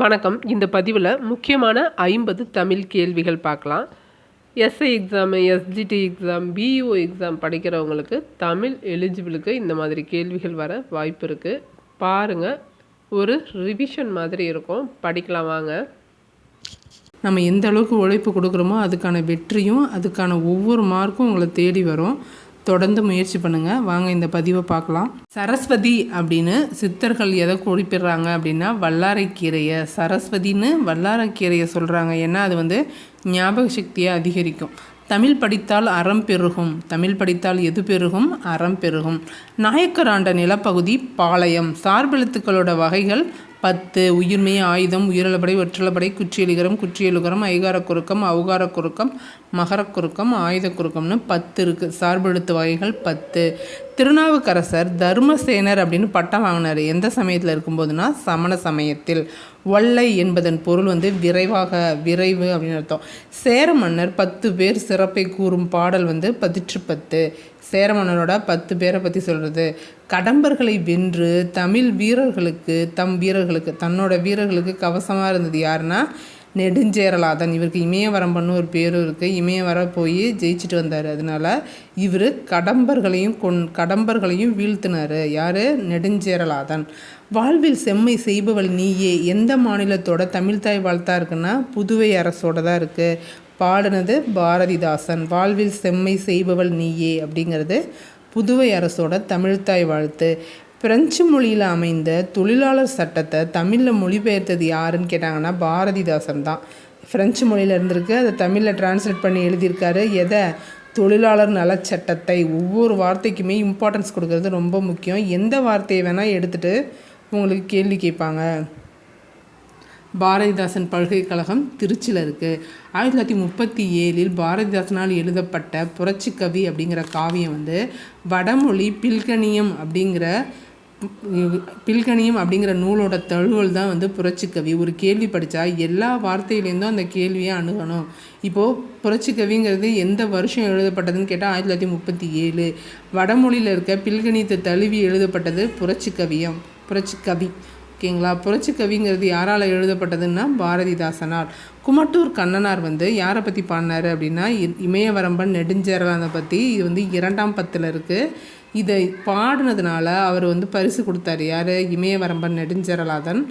வணக்கம். இந்த பதிவில் முக்கியமான ஐம்பது தமிழ் கேள்விகள் பார்க்கலாம். SI exam SGT exam BEO exam படிக்கிறவங்களுக்கு தமிழ் எலிஜிபிளுக்கு இந்த மாதிரி கேள்விகள் வர வாய்ப்பு இருக்குது பாருங்கள் ஒரு ரிவிஷன் மாதிரி இருக்கும். படிக்கலாம் வாங்க. நம்ம எந்த அளவுக்கு உழைப்பு கொடுக்குறோமோ அதுக்கான வெற்றியும் அதுக்கான ஒவ்வொரு மார்க்கும் உங்களை தேடி வரும். தொடர்ந்து முயற்சி பண்ணுங்கள் வாங்க இந்த பதிவை பார்க்கலாம். சரஸ்வதி அப்படின்னு சித்தர்கள் எதை குறிப்பிடுறாங்க அப்படின்னா வல்லாரைக்கீரையை சரஸ்வதின்னு வல்லாரைக்கீரையை சொல்கிறாங்க ஏன்னா அது வந்து ஞாபக சக்தியை அதிகரிக்கும். தமிழ் படித்தால் அறம் பெருகும். தமிழ் படித்தால் எது பெருகும்? அறம் பெருகும். நாயக்கராண்ட நிலப்பகுதி பாளையம். சார்பெழுத்துக்களோட வகைகள் பத்து உயிர்மை ஆயுதம் உயிரலப்படை ஒற்றலப்படை குற்றியலிகரம் குற்றியலுகரம் ஐகார குறுக்கம் அவுகார குறுக்கம் மகரக் குறுக்கம் ஆயுதக் குறுக்கம்னு பத்து இருக்குது சார்பெழுத்து வகைகள் பத்து. திருநாவுக்கரசர் தர்மசேனர் அப்படின்னு பட்டம் வாங்கினார். எந்த சமயத்தில் இருக்கும்போதுனா சமண சமயத்தில். ஒல்லை என்பதன் பொருள் வந்து விரைவாக விரைவு அப்படின்னு அர்த்தம். சேர மன்னர் பத்து பேர் சிறப்பை கூறும் பாடல் வந்து பதிற்று பத்து சேர மன்னனோட பத்து பேரை பற்றி சொல்கிறது கடம்பர்களை வென்று தமிழ் வீரர்களுக்கு தம் வீரர்களுக்கு தன்னோட வீரர்களுக்கு கவசமாக இருந்தது யாருன்னா நெடுஞ்சேரலாதன். இவருக்கு இமயவரம்பன்னு ஒரு பேரும் இருக்குது இமயவர போய் ஜெயிச்சுட்டு வந்தார். அதனால இவர் கடம்பர்களையும் கொன் கடம்பர்களையும் வீழ்த்தினார். யார்? நெடுஞ்சேரலாதன். வாழ்வில் செம்மை செய்பவள் நீயே. எந்த மாநிலத்தோட தமிழ்தாய் வாழ்த்தா இருக்குன்னா புதுவை அரசோட தான் இருக்குது பாடினது பாரதிதாசன். வாழ்வில் செம்மை செய்பவள் நீயே அப்படிங்கிறது புதுவை அரசோட தமிழ்தாய் வாழ்த்து. பிரெஞ்சு மொழியில் அமைந்த தொழிலாளர் சட்டத்தை தமிழில் மொழிபெயர்த்தது யாருன்னு கேட்டாங்கன்னா பாரதிதாசன் தான். ஃப்ரெஞ்சு மொழியில் இருந்திருக்கு. அதை தமிழில் டிரான்ஸ்லேட் பண்ணி எழுதியிருக்காரு. எதை? தொழிலாளர் நலச்சட்டத்தை ஒவ்வொரு வார்த்தைக்குமே இம்பார்ட்டன்ஸ் கொடுக்கறது ரொம்ப முக்கியம். எந்த வார்த்தையை வேணால் எடுத்துகிட்டு உங்களுக்கு கேள்வி கேட்பாங்க. பாரதிதாசன் பல்கலைக்கழகம் திருச்சியில் இருக்குது ஆயிரத்தி தொள்ளாயிரத்தி முப்பத்தி ஏழில் பாரதிதாசனால் எழுதப்பட்ட புரட்சி கவி அப்படிங்கிற காவியம் வந்து வடமொழி பில்கணியம் அப்படிங்கிற பில்கணியம் அப்படிங்கிற நூலோட தழுவல் தான் வந்து புரட்சிக்கவி ஒரு கேள்வி படித்தா எல்லா வார்த்தையிலேருந்தும் அந்த கேள்வியை அணுகணும். இப்போது புரட்சிக்கவிங்கிறது எந்த வருஷம் எழுதப்பட்டதுன்னு கேட்டால் ஆயிரத்தி தொள்ளாயிரத்தி முப்பத்தி ஏழு. வடமொழியில் இருக்க பில்கணியத்தை தழுவி எழுதப்பட்டது புரட்சிக்கவியம் புரட்சிக்கவி ஓகேங்களா? புரட்சி கவிங்கிறது யாரால் எழுதப்பட்டதுன்னா பாரதிதாசனால். குமட்டூர் கண்ணனார் வந்து யாரை பற்றி பாடினார் அப்படின்னா இமயவரம்பன் நெடுஞ்சேரலானை பற்றி இது வந்து இரண்டாம் பத்தில் இருக்குது இதை பாடினதுனால அவர் வந்து பரிசு கொடுத்தாரு. யார்? இமயவரம்பன் நெடுஞ்சேரலாதன்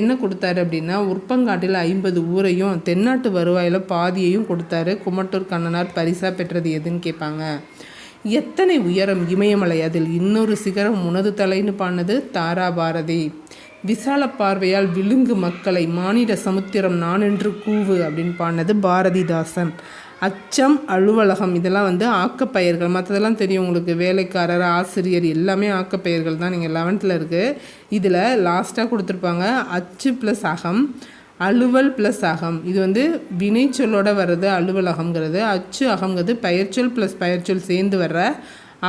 என்ன கொடுத்தாரு அப்படின்னா உற்பங்காட்டில் ஐம்பது ஊரையும் தென்னாட்டு வருவாயில் பாதியையும் கொடுத்தாரு. குமட்டூர் கண்ணனார் பரிசாக பெற்றது எதுன்னு கேட்பாங்க எத்தனை உயரம் இமயமலை அதில் இன்னொரு சிகரம் உனது தலைன்னு பாடினது தாரா பாரதி. விசால பார்வையால் விழுங்கு மக்களை மானிட சமுத்திரம் நான் என்று கூவு அப்படின்னு பாடினது பாரதிதாசன். அச்சம் அலுவலகம் இதெல்லாம் வந்து ஆக்கப்பெயர்கள். மற்றதெல்லாம் தெரியும் உங்களுக்கு. வேலைக்காரர் ஆசிரியர் எல்லாமே ஆக்கப்பெயர்கள் தான். நீங்கள் லெவன்த்தில் இருக்குது இதில் லாஸ்ட்டாக கொடுத்துருப்பாங்க. அச்சு ப்ளஸ் அகம் அலுவல் ப்ளஸ் அகம். இது வந்து வினைச்சொல்லோட வர்றது அலுவலகம்ங்கிறது. அச்சு அகங்கிறது பெயர்ச்சொல் ப்ளஸ் பெயர்ச்சொல் சேர்ந்து வர்ற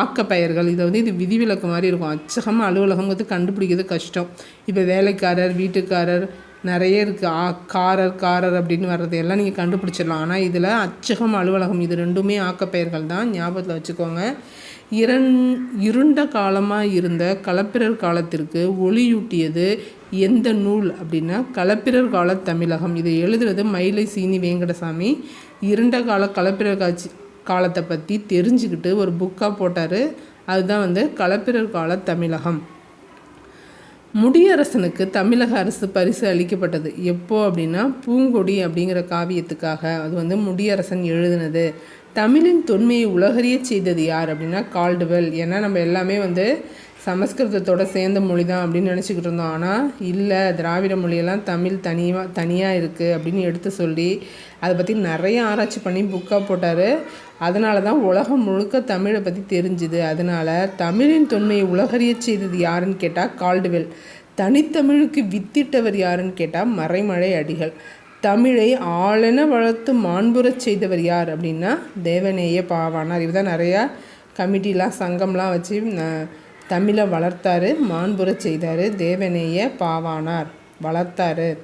ஆக்கப்பயர்கள். இதை வந்து இது விதிவிலக்கு மாதிரி இருக்கும். அச்சகம் அலுவலகங்கிறது கண்டுபிடிக்கிறது கஷ்டம். இப்போ வேலைக்காரர் வீட்டுக்காரர் நிறைய இருக்குது ஆ காரர் காரர் அப்படின்னு வர்றது எல்லாம் நீங்கள் கண்டுபிடிச்சிடலாம். ஆனால் இதில் அச்சகம் அலுவலகம் இது ரெண்டுமே ஆக்கப்பெயர்கள் தான். ஞாபகத்தில் வச்சுக்கோங்க. இரண் இருண்ட காலமாக இருந்த களப்பிரர் காலத்திற்கு ஒளியூட்டியது எந்த நூல் அப்படின்னா களப்பிரர் கால தமிழகம். இதை எழுதுறது மயிலை சீனி வேங்கடசாமி. இருண்ட கால களப்பிரர் காட்சி காலத்தை பற்றி தெரிஞ்சுக்கிட்டு ஒரு புக்காக போட்டார். அதுதான் வந்து களப்பிரர் கால தமிழகம். முடியரசனுக்கு தமிழக அரசு பரிசு அளிக்கப்பட்டது. எப்போ அப்படின்னா பூங்கொடி அப்படிங்கிற காவியத்துக்காக. அது வந்து முடியரசன் எழுதினது. தமிழின் தொன்மையை உலகறிய செய்தது யார் அப்படின்னா கால்டுவெல். ஏன்னா நம்ம எல்லாமே வந்து சமஸ்கிருதத்தோட சேர்ந்த மொழி தான் அப்படின்னு நினச்சிக்கிட்டு இருந்தோம். ஆனால் இல்லை திராவிட மொழியெல்லாம் தமிழ் தனியாக தனியாக இருக்குது அப்படின்னு எடுத்து சொல்லி அதை பற்றி நிறைய ஆராய்ச்சி பண்ணி புக்காக போட்டார். அதனால தான் உலகம் முழுக்க தமிழை பற்றி தெரிஞ்சுது. அதனால் தமிழின் தொன்மையை உலகறிய செய்தது யாருன்னு கேட்டால் கால்டுவெல். தனித்தமிழுக்கு வித்திட்டவர் யாருன்னு கேட்டால் மறைமழை அடிகள். தமிழை ஆளென வளர்த்து மாண்புறச் செய்தவர் யார் அப்படின்னா தேவநேய பாவானார் இவர் தான் நிறையா கமிட்டிலாம் சங்கம்லாம் வச்சு தமிழை வளர்த்தாரு மாண்புற செய்தார் தேவனேய பாவானார். வளர்த்தாரு.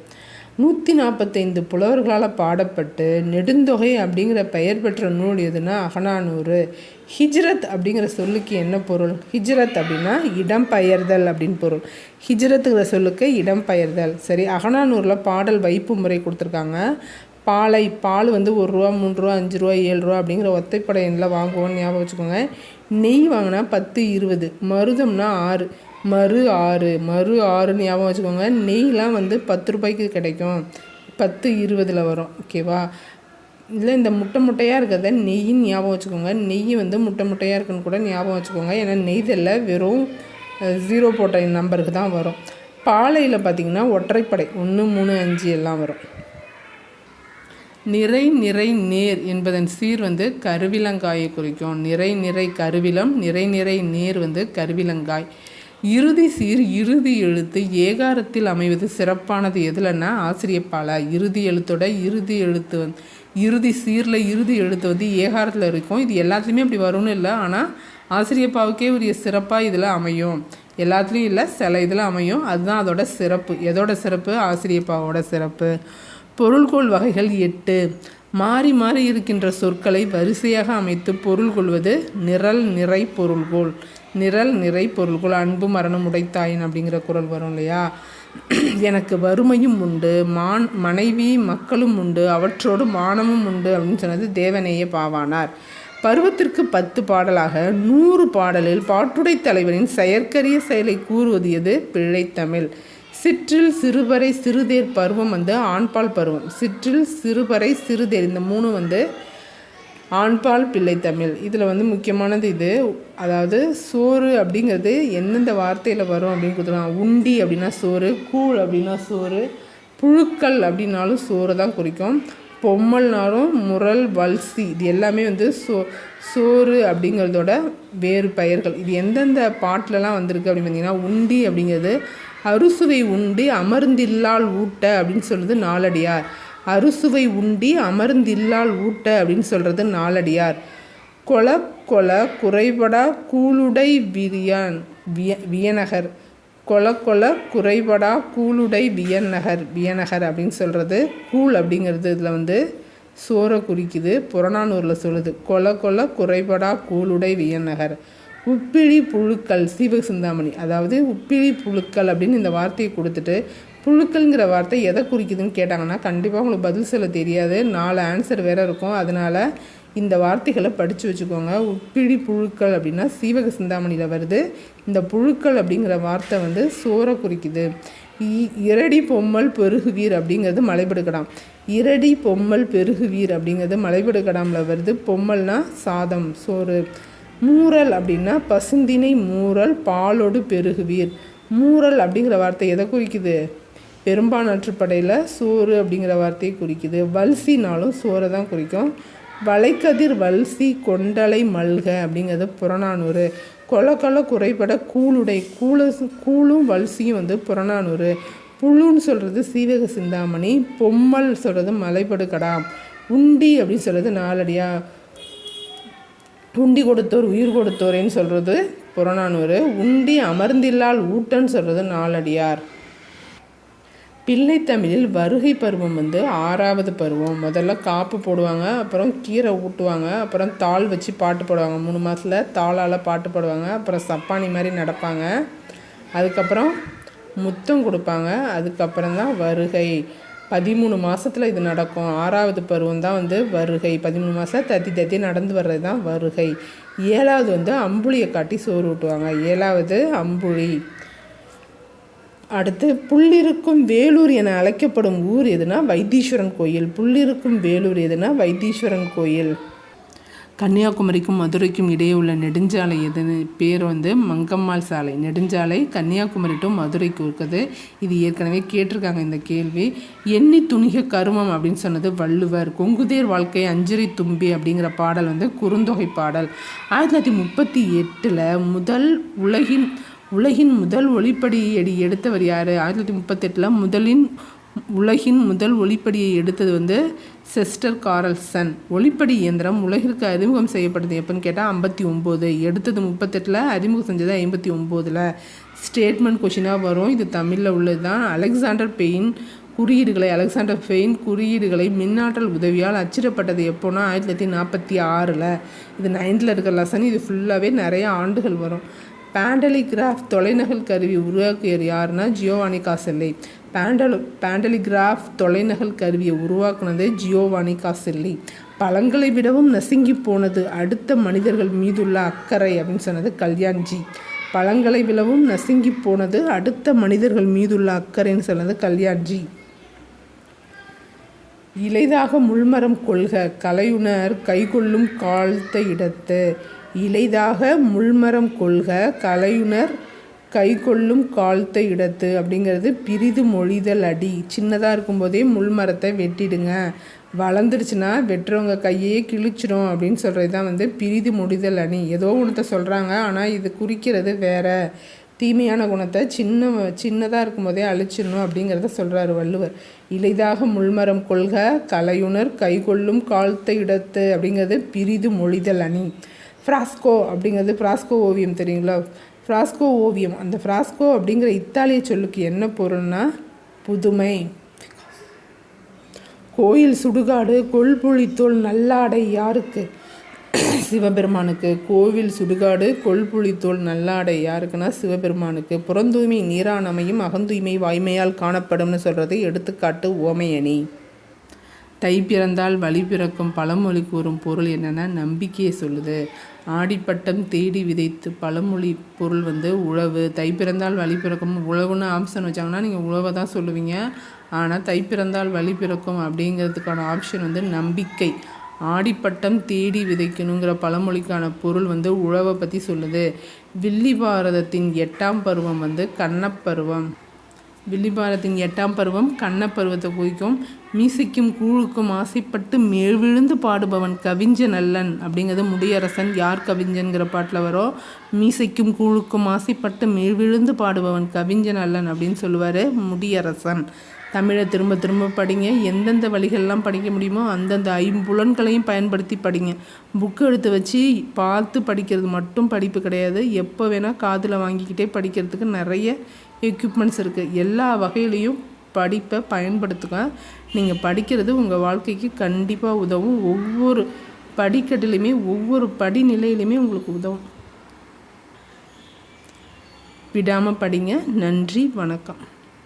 நூற்றி நாற்பத்தைந்து புலவர்களால் பாடப்பட்டு நெடுந்தொகை அப்படிங்கிற பெயர் பெற்ற நூல் எதுனா அகனானூறு ஹிஜ்ரத் அப்படிங்கிற சொல்லுக்கு என்ன பொருள்? ஹிஜ்ரத் அப்படின்னா இடம்பெயர்தல் அப்படின்னு பொருள். ஹிஜ்ரத்துங்கிற சொல்லுக்கு இடம்பெயர்தல் சரி அகனானூரில் பாடல் வைப்பு முறை கொடுத்துருக்காங்க. பாலை பால் வந்து ஒரு ரூபா மூணு ரூபா அஞ்சு ரூபா ஏழு ரூபா அப்படிங்கிற ஒத்தைப்படை எண்ணில் வாங்குவோம்னு ஞாபகம் வச்சுக்கோங்க. நெய் வாங்கினா பத்து இருபது. மருதம்னா ஆறு. மறு ஆறு. மறு ஆறுன்னு ஞாபகம் வச்சுக்கோங்க. நெய்லாம் வந்து பத்து ரூபாய்க்கு கிடைக்கும். பத்து இருபதில் வரும். ஓகேவா இல்லை இந்த முட்டை முட்டையாக இருக்கிறத நெய்ன்னு ஞாபகம் வச்சுக்கோங்க. நெய் வந்து முட்டை முட்டையாக இருக்குன்னு கூட ஞாபகம் வச்சுக்கோங்க. ஏன்னா நெய்தல்ல வெறும் ஜீரோ போட்ட நம்பருக்கு தான் வரும். பாலையில் பார்த்தீங்கன்னா ஒற்றைப்படை. ஒன்று மூணு அஞ்சு எல்லாம் வரும். நிறை நிறை நேர் என்பதன் சீர் வந்து கருவிலங்காயை குறிக்கும். நிறை நிறை கருவிலம் நிறை நிறை நேர் வந்து கருவிலங்காய். இறுதி சீர் இறுதி எழுத்து ஏகாரத்தில் அமைவது சிறப்பானது எதுலன்னா ஆசிரியப்பால இறுதி எழுத்தோட இறுதி எழுத்து வந்து இறுதி சீரில் இறுதி எழுத்து வந்து ஏகாரத்தில் இருக்கும். இது எல்லாத்துலேயுமே அப்படி வரும்னு இல்லை. ஆனால் ஆசிரியப்பாவுக்கே உரிய சிறப்பாக இதில் அமையும். எல்லாத்துலேயும் இல்லை சில இதில் அமையும். அதுதான் அதோட சிறப்பு. எதோட சிறப்பு? ஆசிரியப்பாவோட சிறப்பு. பொருள்கோள் வகைகள் எட்டு. மாறி மாறி இருக்கின்ற சொற்களை வரிசையாக அமைத்து பொருள் கொள்வது நிரல் நிறை பொருள்கோள். நிரல் நிறை பொருள்கோள். அன்பு மரணம் உடைத்தாயின் அப்படிங்கிற குரல் வரும் இல்லையா? எனக்கு வறுமையும் உண்டு மான் மனைவி மக்களும் உண்டு அவற்றோடு மானமும் உண்டு அப்படின்னு சொன்னது தேவனேய பாவானார். பருவத்திற்கு பத்து பாடலாக நூறு பாடலில் பாட்டுடை தலைவனின் செயற்கரிய செயலை கூறுவது எது? பிழைத்தமிழ் சிற்றில் சிறுபறை சிறுதேர் பருவம் வந்து ஆண்பால் பருவம். சிற்றில் சிறுபறை சிறுதேர் இந்த மூணு வந்து ஆண்பால் பிள்ளை தமிழ். இதில் வந்து முக்கியமானது இது. அதாவது சோறு அப்படிங்கிறது எந்தெந்த வார்த்தையில் வரும் அப்படின்னு கொடுத்துருவாங்க உண்டி அப்படின்னா சோறு கூழ் அப்படின்னா சோறு புழுக்கள் அப்படின்னாலும் சோறு தான் குறிக்கும். பொம்மல்னாலும் முரல் வல்சி இது எல்லாமே வந்து சோ சோறு அப்படிங்கிறதோட வேறு பெயர்கள். இது எந்தெந்த பாட்டிலலாம் வந்திருக்கு அப்படின்னு பார்த்தீங்கன்னா உண்டி அப்படிங்கிறது அறுசுவை உண்டி அமர்ந்தில்லால் ஊட்ட அப்படின்னு சொல்கிறது நாலடியார் அறுசுவை உண்டி அமர்ந்தில்லால் ஊட்ட அப்படின்னு சொல்கிறது நாலடியார் கொல கொல குறைபடா கூலுடை விரியன் விய வியநகர் கொல கொல குறைபடா கூலுடை வியநகர் வியநகர் அப்படின்னு சொல்கிறது கூழ் அப்படிங்கிறது இதில் வந்து சோறை குறிக்குது. புறநானூரில் சொல்லுது. கொல கொல குறைபடா கூலுடை வியநகர் உப்பிழி புழுக்கள் சீவக சிந்தாமணி. அதாவது உப்பிழி புழுக்கள் அப்படின்னு இந்த வார்த்தையை கொடுத்துட்டு புழுக்கள்ங்கிற வார்த்தை எதை குறிக்குதுன்னு கேட்டாங்கன்னா கண்டிப்பாக உங்களுக்கு பதில் சொல்ல தெரியாது. நாலு ஆன்சர் வேறு இருக்கும். அதனால் இந்த வார்த்தைகளை படித்து வச்சுக்கோங்க. உப்பிழி புழுக்கள் அப்படின்னா சீவக சிந்தாமணியில் வருது. இந்த புழுக்கள் அப்படிங்கிற வார்த்தை வந்து சோறை குறிக்குது. இ- இரடி பொம்மல் பெருகுவீர் அப்படிங்கிறது மலைபடுக்கடாம் இரடி பொம்மல் பெருகுவீர் அப்படிங்கிறது மலைபடுக்கடாமில் வருது. பொம்மல்னா சாதம் சோறு. மூரல் அப்படின்னா பசுந்தினை மூரல் பாலோடு பெருகுவீர். மூரல் அப்படிங்கிற வார்த்தை எதை குறிக்குது? பெரும்பானாற்றுப்படையில் சோறு அப்படிங்கிற வார்த்தையை குறிக்குது. வல்சினாலும் சோறை தான் குறிக்கும். வளைக்கதிர் வல்சி கொண்டலை மல்க அப்படிங்கிறது புறநானூறு. கொல குறைபட கூளுடை கூழ கூழும் வல்சியும் வந்து புறநானூறு. புழுன்னு சொல்கிறது சீவக சிந்தாமணி பொம்மல் சொல்கிறது மலைப்படுக்கடாம் உண்டி அப்படின்னு சொல்கிறது நாலடியா. உண்டி கொடுத்தோர் உயிர் கொடுத்தோரேன்னு சொல்கிறது புறநானூறு. உண்டி அமர்ந்தில்லால் ஊட்டன்னு சொல்கிறது நாலடியார். பிள்ளைத்தமிழில் வருகை பருவம் வந்து ஆறாவது பருவம். முதல்ல காப்பு போடுவாங்க அப்புறம் கீரை ஊட்டுவாங்க அப்புறம் தாள் வச்சு பாட்டு பாடுவாங்க. மூணு மாதத்தில் தாளால் பாட்டு பாடுவாங்க அப்புறம் சப்பானி மாதிரி நடப்பாங்க. அதுக்கப்புறம் முத்தம் கொடுப்பாங்க அதுக்கப்புறம் தான் வருகை. பதிமூணு மாதத்தில் இது நடக்கும். ஆறாவது பருவம் தான் வந்து வருகை. பதிமூணு மாதம் தத்தி தத்தி நடந்து வர்றது தான் வருகை. ஏழாவது வந்து அம்புலியை காட்டி சோறு ஊட்டுவாங்க. ஏழாவது அம்புலி. அடுத்து புள்ளிருக்கும் வேலூர் என அழைக்கப்படும் ஊர் எதுனா வைத்தீஸ்வரன் கோயில். புள்ளிருக்கும் வேலூர் எதுனா வைத்தீஸ்வரன் கோயில். கன்னியாகுமரிக்கும் மதுரைக்கும் இடையே உள்ள நெடுஞ்சாலை எதுன்னு பேர் வந்து மங்கம்மாள் சாலை. நெடுஞ்சாலை கன்னியாகுமரி டு மதுரைக்கு இருக்குது. இது ஏற்கனவே கேட்டிருக்காங்க இந்த கேள்வி. எண்ணி துணிக கருமம் அப்படின்னு சொன்னது வள்ளுவர். கொங்குதேர் வாழ்க்கை அஞ்சரி தும்பி அப்படிங்கிற பாடல் வந்து குறுந்தொகை பாடல். ஆயிரத்தி தொள்ளாயிரத்தி முப்பத்தி எட்டில் முதல் உலகின் உலகின் முதல் ஒளிப்படியடி எடுத்தவர் யார்? ஆயிரத்தி தொள்ளாயிரத்தி முப்பத்தெட்டில் முதலின் உலகின் முதல் ஒளிப்படியை எடுத்தது வந்து செஸ்டர் காரல்சன். ஒளிப்படி இயந்திரம் உலகிற்கு அறிமுகம் செய்யப்பட்டது எப்போன்னு கேட்டால் ஐம்பத்தி ஒம்பது. எடுத்தது முப்பத்தெட்டில் அறிமுகம் செஞ்சது ஐம்பத்தி ஒம்போதில். ஸ்டேட்மெண்ட் கொஷினாக வரும். இது தமிழில் உள்ளது தான் அலெக்சாண்டர் பெயின் குறியீடுகளை அலெக்சாண்டர் ஃபெயின் குறியீடுகளை மின்னாற்றல் உதவியால் அச்சிடப்பட்டது எப்போனா ஆயிரத்தி தொள்ளாயிரத்தி நாற்பத்தி ஆறில். இது நைன்த்தில் இருக்கிற லெசன் இது ஃபுல்லாகவே நிறைய ஆண்டுகள் வரும். பேண்டலிகிராஃப் தொலைநகல் கருவி உருவாக்கியர் யாருன்னா ஜியோவானி காசெல்லை. பேண்டலு பேண்டலிகிராஃப் தொலைநகல் கருவியை உருவாக்குனது ஜியோவானி காசில்லி. பழங்களை விடவும் நசுங்கி போனது அடுத்த மனிதர்கள் மீதுள்ள அக்கறை அப்படின்னு சொன்னது கல்யாண்ஜி. பழங்களை விடவும் நசுங்கி போனது அடுத்த மனிதர்கள் மீதுள்ள அக்கறைன்னு சொன்னது கல்யாண்ஜி. இளைதாக முள்மரம் கொள்க கலையுணர் கைகொள்ளும் காழ்த்த இடத்து. இளைதாக முள்மரம் கொள்க கலையுணர் கை கொள்ளும் கால்த்த இடத்து அப்படிங்கிறது பிரிது மொழிதல் அடி. சின்னதாக இருக்கும்போதே முள்மரத்தை வெட்டிடுங்க. வளர்ந்துருச்சுன்னா வெட்டுறவங்க கையே கிழிச்சிடும் அப்படின்னு சொல்கிறது தான் வந்து பிரிது முடிதல் அணி. ஏதோ ஒன்றத்தை சொல்கிறாங்க ஆனால் இது குறிக்கிறது வேற. தீமையான குணத்தை சின்ன சின்னதாக இருக்கும்போதே அழிச்சிடணும் அப்படிங்கிறத சொல்கிறாரு வள்ளுவர். இளைதாக முள்மரம் கொள்க கலையுணர் கைகொள்ளும் கால்த்த இடத்து அப்படிங்கிறது பிரிது மொழிதல் அணி. ஃப்ராஸ்கோ அப்படிங்கிறது ஃப்ராஸ்கோ ஓவியம் தெரியுங்களா? ஃப்ராஸ்கோ ஓவியம். அந்த ஃப்ராஸ்கோ அப்படிங்கிற இத்தாலிய சொல்லுக்கு என்ன பொருள்னா புதுமை. கோயில் சுடுகாடு கொள்புளித்தோல் நல்லாடை யாருக்கு? சிவபெருமானுக்கு. கோவில் சுடுகாடு கொள்புளித்தோல் நல்லாடை யாருக்குன்னா சிவபெருமானுக்கு. புறந்தூய்மை நீரானமையும் அகந்தூய்மை வாய்மையால் காணப்படும்னு சொல்கிறது எடுத்துக்காட்டு ஓமையணி. தை பிறந்தால் வழி பிறக்கும் பழமொழி கூறும் பொருள் என்னென்னா நம்பிக்கையை சொல்லுது. ஆடிப்பட்டம் தேடி விதைத்து பழமொழி பொருள் வந்து உழவு. தை பிறந்தால் வழி பிறக்கும். உழவுன்னு ஆப்ஷன் வச்சாங்கன்னா நீங்கள் உழவை தான் சொல்லுவீங்க. ஆனால் தை பிறந்தால் வழி பிறக்கும் அப்படிங்கிறதுக்கான ஆப்ஷன் வந்து நம்பிக்கை. ஆடிப்பட்டம் தேடி விதைக்கணுங்கிற பழமொழிக்கான பொருள் வந்து உழவை பற்றி சொல்லுது. வில்லி பாரதத்தின் எட்டாம் பருவம் வந்து கண்ணப்பருவம். வில்லிபாரத்தின் எட்டாம் பருவம் கண்ணப்பருவத்தை குறிக்கும். மீசைக்கும் கூழுக்கும் ஆசைப்பட்டு மேல்விழுந்து பாடுபவன் கவிஞ்ச நல்லன் அப்படிங்கிறது முடியரசன். யார் கவிஞ்சன்கிற பாட்டில் வரும் மீசைக்கும் கூழுக்கும் ஆசைப்பட்டு மேல்விழுந்து பாடுபவன் கவிஞ்ச நல்லன் அப்படின்னு சொல்லுவார் முடியரசன். தமிழை திரும்ப திரும்ப படிங்க. எந்தெந்த வழிகள்லாம் படிக்க முடியுமோ அந்தந்த ஐம்புலன்களையும் பயன்படுத்தி படிங்க. புக்கு எடுத்து வச்சு பார்த்து படிக்கிறது மட்டும் படிப்பு கிடையாது. எப்போ வேணால் காதில் வாங்கிக்கிட்டே படிக்கிறதுக்கு நிறைய எக்யூப்மெண்ட்ஸ் இருக்குது எல்லா வகையிலையும் படிப்பை பயன்படுத்துங்க. நீங்கள் படிக்கிறது உங்கள் வாழ்க்கைக்கு கண்டிப்பாக உதவும். ஒவ்வொரு படிக்கட்டிலையுமே ஒவ்வொரு படிநிலையிலையுமே உங்களுக்கு உதவும். விடாமல் படிங்க. நன்றி. வணக்கம்.